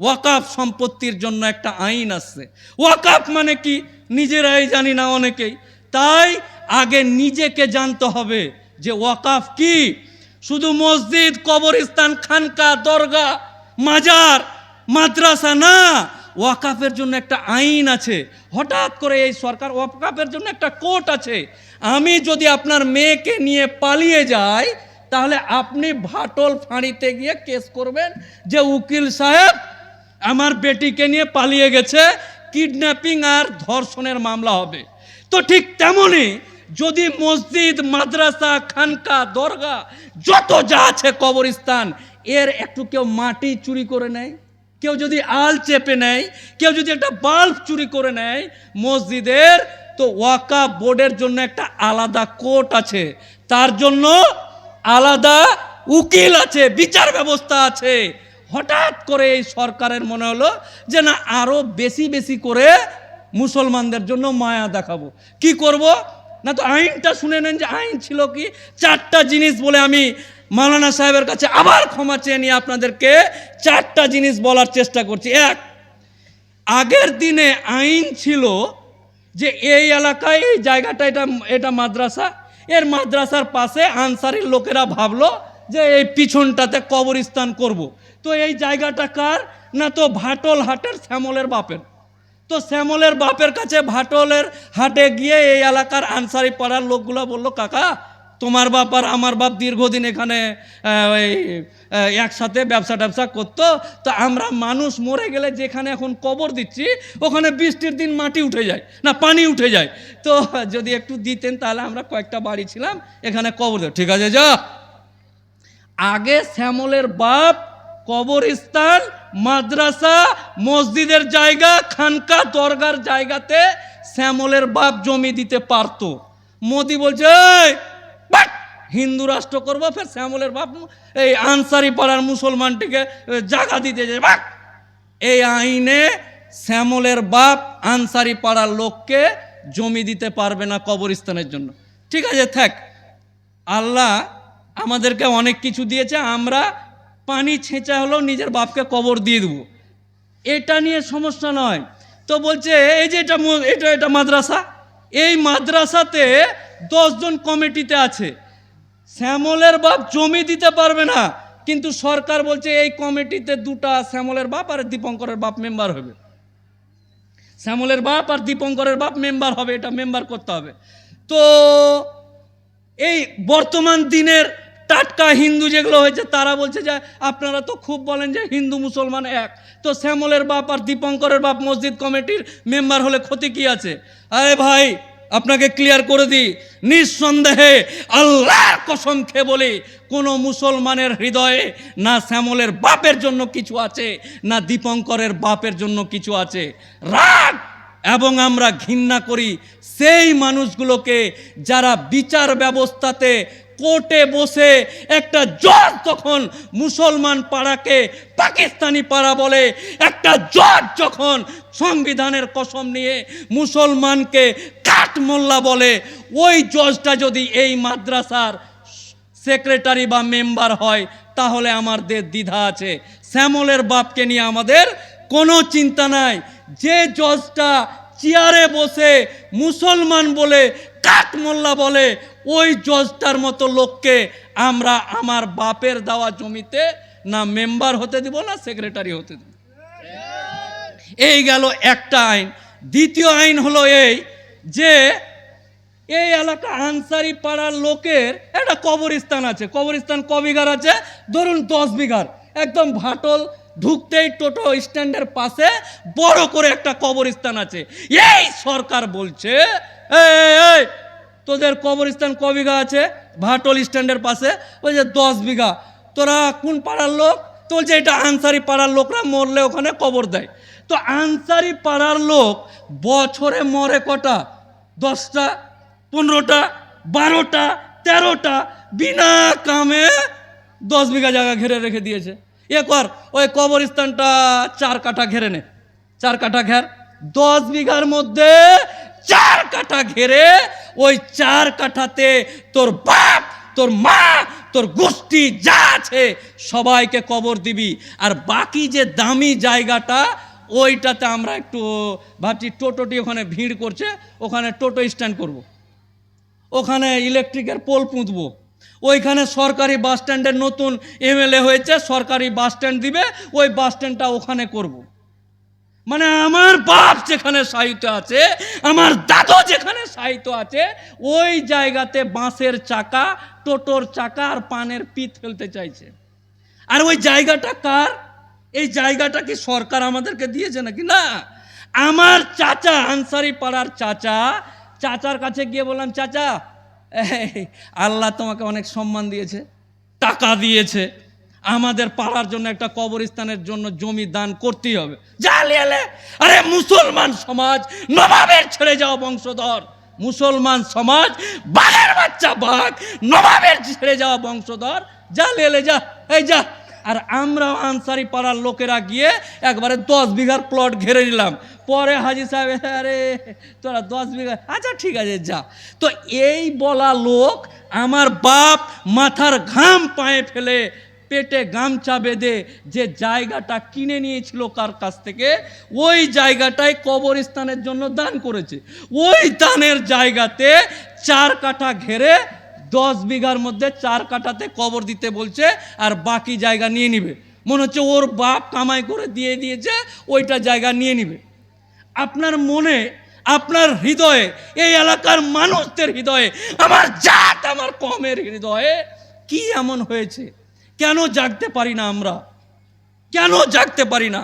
ওয়াকাফ সম্পত্তির জন্য একটা আইন আছে। ওয়াকাফ মানে কি? নিজেরাই জানি না অনেকেই। তাই আগে নিজেকে জানতে হবে যে ওয়াকাফ কি? শুধু মসজিদ, কবরস্থান, খানকা দরগা মাজার, মাদ্রাসা না, ওয়াকাফের জন্য একটা আইন আছে। হঠাৎ করে এই সরকার ওয়াকাফের জন্য একটা কোর্ট আছে। আমি যদি আপনার মেয়েকে নিয়ে পালিয়ে যাই, তাহলে আপনি ভাটল ফাঁড়িতে গিয়ে কেস করবেন যে উকিল সাহেব আমার বেটিকে নিয়ে পালিয়ে গেছে কিডন্যাপিং আর ধর্ষণের মামলা হবে। তো ঠিক তেমনই যদি মসজিদ, মাদ্রাসা, খানকা দরগা যত যা আছে কবরস্থান, এর একটু কেউ মাটি চুরি করে নেয়, কেউ যদি আল চেপে নেয়, কেউ যদি একটা বাল্ব চুরি করে নেয় মসজিদের, তো ওয়াকা বোর্ডের জন্য একটা আলাদা কোর্ট আছে। তার জন্য আলাদা উকিল আছে, বিচার ব্যবস্থা আছে। হঠাৎ করে এই সরকারের মনে হলো যে না আরও বেশি বেশি করে মুসলমানদের জন্য মায়া দেখাবো। কি করব? না তো আইনটা শুনে নেন যে আইন ছিল কি? চারটা জিনিস বলে আমি মাওলানা সাহেবের কাছে আবার ক্ষমা চেয়ে নিয়ে আপনাদেরকে চারটা জিনিস বলার চেষ্টা করছি। এক, আগের দিনে আইন ছিল যে এই এলাকায়, এই জায়গাটা, এটা এটা মাদ্রাসা, এর মাদ্রাসার পাশে আনসারির লোকেরা ভাবলো যে এই পিছনটাতে কবরস্থান করব। তো এই জায়গাটা কার? না তো ভাটল হাটের শ্যামলের বাপের। তো শ্যামলের বাপের কাছে ভাটলের হাটে গিয়ে এই এলাকার আনসারি পাড়ার লোকগুলো বলল, কাকা, তোমার বাপ আর আমার বাপ দীর্ঘদিন এখানে ওই একসাথে ব্যবসা ট্যাবসা করতো। তো আমরা মানুষ মরে গেলে যেখানে এখন কবর দিচ্ছি, ওখানে বৃষ্টির দিন মাটি উঠে যায়, না পানি উঠে যায়। তো যদি একটু দিতেন তাহলে আমরা কয়েকটা বাড়ি ছিলাম, এখানে কবর দেব ঠিক আছে, যা। আগে শ্যামলের বাপ কবরস্থান মাদ্রাসা মসজিদের জায়গা খানকা দরগার জায়গাতে শ্যামলের বাপ জমি দিতে পারতো মোদি বলছে "এই, হিন্দু রাষ্ট্র করব ফের শ্যামলের বাপ এই আনসারি পাড়ার মুসলমানটিকে জায়গা দিতে যায়! এই আইনে শ্যামলের বাপ আনসারি পাড়ার লোককে জমি দিতে পারবে না কবরস্থানের জন্য ঠিক আছে থাক আল্লাহ আমাদেরকে অনেক কিছু দিয়েছে আমরা পানি ছেঁচা হলেও নিজের বাপকে কবর দিয়ে দেবো। এটা নিয়ে সমস্যা নয়। তো বলছে, এই যে এটা এটা এটা মাদ্রাসা। এই মাদ্রাসাতে দশজন কমিটিতে আছে। শ্যামলের বাপ জমি দিতে পারবে না, কিন্তু সরকার বলছে, এই কমিটিতে দুটা শ্যামলের বাপ আর দীপঙ্করের বাপ মেম্বার হবে। শ্যামলের বাপ আর দীপঙ্করের বাপ মেম্বার হবে, এটা মেম্বার করতে হবে। তো এই বর্তমান দিনের টাটকা হিন্দু যেগুলো হয়েছে, তারা বলছে যে আপনারা তো খুব বলেন যে হিন্দু মুসলমান এক। তো শ্যামলের বাপ আর দীপঙ্করের বাপ মসজিদ কমিটির মেম্বার হলে ক্ষতি কি আছে? আরে ভাই, আপনাকে ক্লিয়ার করে দিই, নিঃসন্দেহে আল্লাহর কসম খেয়ে বলি, কোনো মুসলমানের হৃদয়ে না শ্যামলের বাপের জন্য কিছু আছে, না দীপঙ্করের বাপের জন্য কিছু আছে। রাগ এবং আমরা ঘৃণা করি সেই মানুষগুলোকে যারা বিচার ব্যবস্থাতে কোর্টে বসে একটা জজ তখন মুসলমান পাড়াকে পাকিস্তানি পাড়া বলে, একটা জজ যখন সংবিধানের কসম নিয়ে মুসলমানকে কাঠমোল্লা বলে, ওই জজটা যদি এই মাদ্রাসার সেক্রেটারি বা মেম্বার হয়, তাহলে আমাদের দ্বিধা আছে। শ্যামলের বাপকে নিয়ে আমাদের কোনো চিন্তা নাই। যে জজটা চেয়ারে বসে মুসলমান বলে কাঠমোল্লা বলে, ওই জজটার মতো লোককে আমরা আমার বাপের দেওয়া জমিতে না মেম্বার হতে দিব না সেক্রেটারি হতে দিব। এই গেল একটা আইন। দ্বিতীয় আইন হলো এই যে এই এলাকা আনসারি পাড়ার লোকের একটা কবরস্থান আছে। কবরস্থান ক বিঘার আছে? ধরুন দশ বিঘার। একদম ভাটল ঢুকতেই টোটো স্ট্যান্ডের পাশে বড় করে একটা কবরস্থান আছে। এই সরকার বলছে "এই, এই, তোদের কবরস্থান ক বিঘা আছে? ভাটল স্ট্যান্ডের পাশে ওই যে দশ বিঘা। তোরা কোন পাড়ার লোক? তো বলছে এটা আনসারি পাড়ার লোকরা মরলে ওখানে কবর দেয়। তো আনসারি পাড়ার লোক বছরে মরে কটা? দশটা পনেরোটা বারোটা তেরোটা বিনা কামে দশ বিঘা জায়গা ঘিরে রেখে দিয়েছে। এ কর, ওই কবরস্থানটা চার কাঠা ঘেরে নে। চার কাঠা ঘের, দশ বিঘার মধ্যে চার কাঠা ঘেরে ওই চার কাঠাতে তোর বাপ, তোর মা, তোর গোষ্ঠী যা আছে সবাইকে কবর দিবি। আর বাকি যে দামি জায়গাটা, ওইটাতে আমরা একটু ভাবছি টোটোটি ওখানে ভিড় করছে, ওখানে টোটো স্ট্যান্ড করব। ওখানে ইলেকট্রিকের পোল পুঁতবো। ওইখানে সরকারি বাস স্ট্যান্ডের নতুন এমএলএ হয়েছে, সরকারি বাস স্ট্যান্ড দিবে, ওই বাস স্ট্যান্ডটা ওখানে করব। মানে আমার বাপ যেখানে সাহিত্য আছে, আমার দাদু যেখানে সাহিত্য আছে, ওই জায়গাতে বাঁশের চাকা, টোটোর চাকা আর পানের পিত ফেলতে চাইছে। আর ওই জায়গাটা কার? এই জায়গাটা কি সরকার আমাদেরকে দিয়েছে নাকি? না। আমার চাচা আনসারি পাড়ার চাচা, চাচার কাছে গিয়ে বললাম, চাচা আল্লাহ তোমাকে অনেক সম্মান দিয়েছে, টাকা দিয়েছে। আমাদের পাড়ার জন্য একটা কবরস্থানের জন্য জমি দান করতেই হবে। আরে, মুসলমান সমাজ নবাবের ছেড়ে যাও বংশধর। মুসলমান সমাজ বাঘের বাচ্চা বাঘ নবাবের ছেড়ে যাওয়া বংশধর। যা লেলে যা। এই, যা। আর আমরা আনসারি পাড়ার লোকেরা গিয়ে একবারে দশ বিঘার প্লট ঘেরে নিলাম। পরে হাজি সাহেব, আরে, তোরা দশ বিঘা আচ্ছা ঠিক আছে, যা। তো এই বলা লোক আমার বাপ মাথার ঘাম পায়ে ফেলে পেটে গামছা বেঁধে যে জায়গাটা কিনে নিয়েছিল কার কাছ থেকে, ওই জায়গাটায় কবরস্থানের জন্য দান করেছে। ওই দানের জায়গাতে চার কাঠা ঘেরে দশ বিঘার মধ্যে চার কাটাতে কবর দিতে বলছে আর বাকি জায়গা নিয়ে নিবে। মনে হচ্ছে ওর বাপ কামাই করে দিয়ে দিয়েছে, ওইটা জায়গা নিয়ে নিবে। আপনার মনে, আপনার হৃদয়ে, এই এলাকার মানুষদের হৃদয়ে, আমার জাত আমার কমের হৃদয়ে কি এমন হয়েছে? কেন জাগতে পারি না আমরা? কেন জাগতে পারি না?